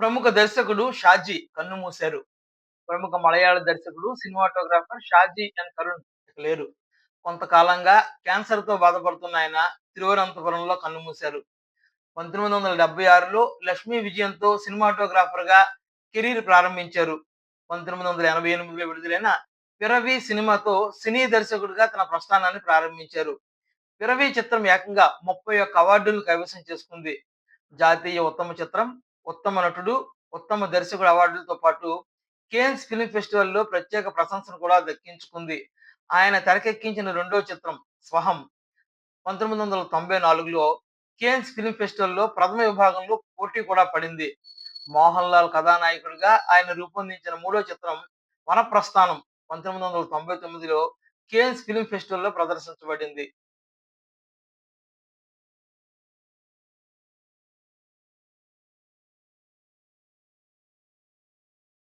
ప్రముఖ దర్శకుడు షాజీ కన్నుమూశారు ప్రముఖ మలయాళ దర్శకుడు సినిమాటోగ్రాఫర్ షాజీ అండ్ కరుణ్ లేరు. కొంతకాలంగా క్యాన్సర్తో బాధపడుతున్న ఆయన తిరువనంతపురంలో కన్నుమూశారు పంతొమ్మిది వందల డెబ్బై ఆరులో లక్ష్మీ విజయంతో సినిమాటోగ్రాఫర్గా కెరీర్ ప్రారంభించారు. పంతొమ్మిది వందల ఎనభై ఎనిమిదిలో విడుదలైన పిరవి సినిమాతో సినీ దర్శకుడిగా తన ప్రస్థానాన్ని ప్రారంభించారు. పిరవి చిత్రం ఏకంగా ముప్పై ఒక్క అవార్డులు కైవసం చేసుకుంది. జాతీయ ఉత్తమ చిత్రం ఉత్తమ నటుడు ఉత్తమ దర్శకుడు అవార్డులతో పాటు కేన్స్ ఫిల్మ్ ఫెస్టివల్లో ప్రత్యేక ప్రశంసను కూడా దక్కించుకుంది. ఆయన తెరకెక్కించిన రెండో చిత్రం స్వహం. పంతొమ్మిది వందల తొంభై నాలుగులో కేన్స్ ఫిల్మ్ ఫెస్టివల్లో ప్రథమ విభాగంలో పోటీ కూడా పడింది. మోహన్ లాల్ కథానాయకుడిగా ఆయన రూపొందించిన మూడో చిత్రం వనప్రస్థానం పంతొమ్మిది వందల తొంభై తొమ్మిదిలో కేన్స్ ఫిల్మ్ ఫెస్టివల్లో ప్రదర్శించబడింది.